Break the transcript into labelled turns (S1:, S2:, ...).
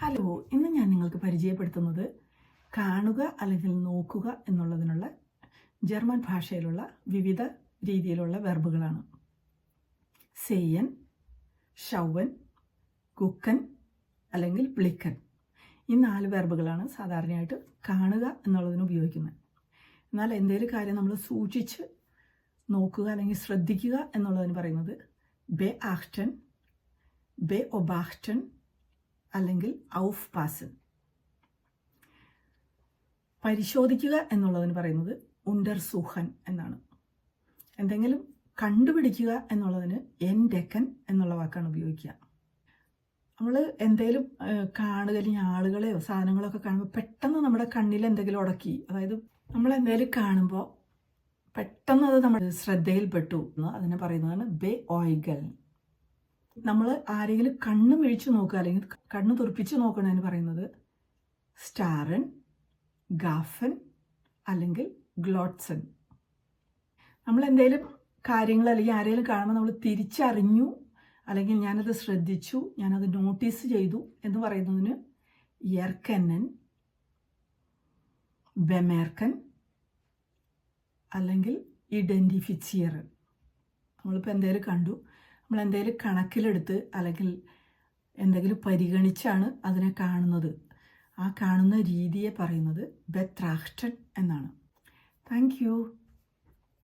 S1: Hello ഇന്ന് ഞാൻ നിങ്ങൾക്ക് പരിചയപ്പെടുത്തുന്നത് കാണുക അല്ലെങ്കിൽ നോക്കുക എന്നുള്ളതിനുള്ള ജർമ്മൻ ഭാഷയിലുള്ള വിവിധ രീതിയിലുള്ള വെർബുകളാണ്. സെയ്യൻ ഷൗവൻ കുക്കൻ അല്ലെങ്കിൽ പ്ലിക്കൻ ഈ നാല് വെർബുകളാണ് സാധാരണയായിട്ട് കാണുക എന്നുള്ളതിന് ഉപയോഗിക്കുന്നത്. എന്നാൽ എന്തെങ്കിലും കാര്യം നമ്മൾ സൂക്ഷിച്ച് നോക്കുക അല്ലെങ്കിൽ ശ്രദ്ധിക്കുക എന്നുള്ളതിന് പറയുന്നത് ബെ ആഹ്റ്റൻ ബെ ഒബാഹ്റ്റൻ അല്ലെങ്കിൽ ഔഫ് പാസൻ പരിശോധിക്കുക എന്നുള്ളതിന് പറയുന്നത് ഉണ്ടർ സുഹൻ എന്നാണ്. എന്തെങ്കിലും കണ്ടുപിടിക്കുക എന്നുള്ളതിന് എൻ ഡെക്കൻ എന്നുള്ള വാക്കാണ് ഉപയോഗിക്കുക. നമ്മൾ എന്തെങ്കിലും കാണുക അല്ലെങ്കിൽ ആളുകളെയോ സാധനങ്ങളൊക്കെ കാണുമ്പോൾ പെട്ടെന്ന് നമ്മുടെ കണ്ണിൽ എന്തെങ്കിലും ഉടക്കി അതായത് നമ്മൾ എന്തെങ്കിലും കാണുമ്പോൾ പെട്ടെന്ന് അത് നമ്മുടെ ശ്രദ്ധയിൽപ്പെട്ടു എന്ന് അതിനെ പറയുന്നതാണ് ബെ ഓയിഗൽ. നമ്മൾ ആരെങ്കിലും കണ്ണ് മിഴിച്ച് നോക്കുക അല്ലെങ്കിൽ കണ്ണ് തുറപ്പിച്ച് നോക്കണമെന്ന് പറയുന്നത് സ്റ്റാറൻ ഗാഫൻ അല്ലെങ്കിൽ ഗ്ലോട്ട്സൺ നമ്മൾ എന്തെങ്കിലും കാര്യങ്ങൾ അല്ലെങ്കിൽ ആരെങ്കിലും കാണുമ്പോൾ നമ്മൾ തിരിച്ചറിഞ്ഞു അല്ലെങ്കിൽ ഞാനത് ശ്രദ്ധിച്ചു ഞാനത് നോട്ടീസ് ചെയ്തു എന്ന് പറയുന്നതിന് യർക്കന്നൻ ബെമേർക്കൻ അല്ലെങ്കിൽ ഇഡന്റിഫിച്ചിയർ നമ്മളിപ്പോൾ എന്തെങ്കിലും കണ്ടു നമ്മൾ എന്തെങ്കിലും കണക്കിലെടുത്ത് അല്ലെങ്കിൽ എന്തെങ്കിലും പരിഗണിച്ചാണ് അതിനെ കാണുന്നത്. ആ കാണുന്ന രീതിയെ പറയുന്നത് ബെത്രാഹ്റ്റൻ എന്നാണ്. താങ്ക്